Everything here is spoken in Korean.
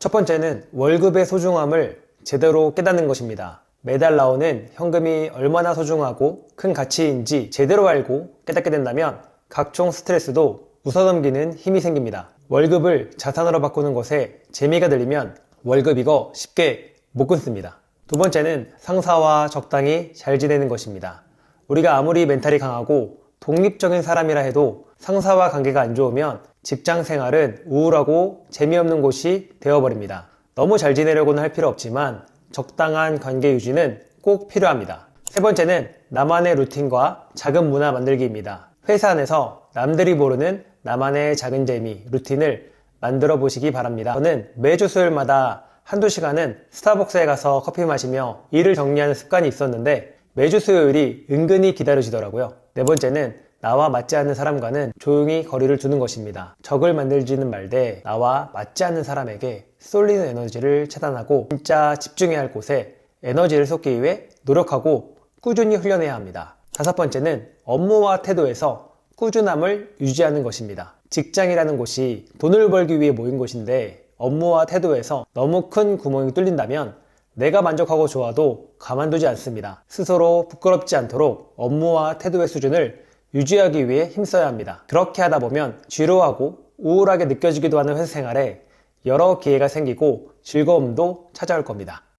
첫 번째는 월급의 소중함을 제대로 깨닫는 것입니다. 매달 나오는 현금이 얼마나 소중하고 큰 가치인지 제대로 알고 깨닫게 된다면 각종 스트레스도 웃어넘기는 힘이 생깁니다. 월급을 자산으로 바꾸는 것에 재미가 들리면 월급 이거 쉽게 못 끊습니다. 두 번째는 상사와 적당히 잘 지내는 것입니다. 우리가 아무리 멘탈이 강하고 독립적인 사람이라 해도 상사와 관계가 안 좋으면 직장 생활은 우울하고 재미없는 곳이 되어버립니다. 너무 잘 지내려고는 할 필요 없지만 적당한 관계 유지는 꼭 필요합니다. 세 번째는 나만의 루틴과 작은 문화 만들기입니다. 회사 안에서 남들이 모르는 나만의 작은 재미, 루틴을 만들어 보시기 바랍니다. 저는 매주 수요일마다 한두 시간은 스타벅스에 가서 커피 마시며 일을 정리하는 습관이 있었는데 매주 수요일이 은근히 기다려지더라고요. 네 번째는 나와 맞지 않는 사람과는 조용히 거리를 두는 것입니다. 적을 만들지는 말되 나와 맞지 않는 사람에게 쏠리는 에너지를 차단하고 진짜 집중해야 할 곳에 에너지를 쏟기 위해 노력하고 꾸준히 훈련해야 합니다. 다섯 번째는 업무와 태도에서 꾸준함을 유지하는 것입니다. 직장이라는 곳이 돈을 벌기 위해 모인 곳인데 업무와 태도에서 너무 큰 구멍이 뚫린다면 내가 만족하고 좋아도 가만두지 않습니다. 스스로 부끄럽지 않도록 업무와 태도의 수준을 유지하기 위해 힘써야 합니다. 그렇게 하다 보면 지루하고 우울하게 느껴지기도 하는 회사 생활에 여러 기회가 생기고 즐거움도 찾아올 겁니다.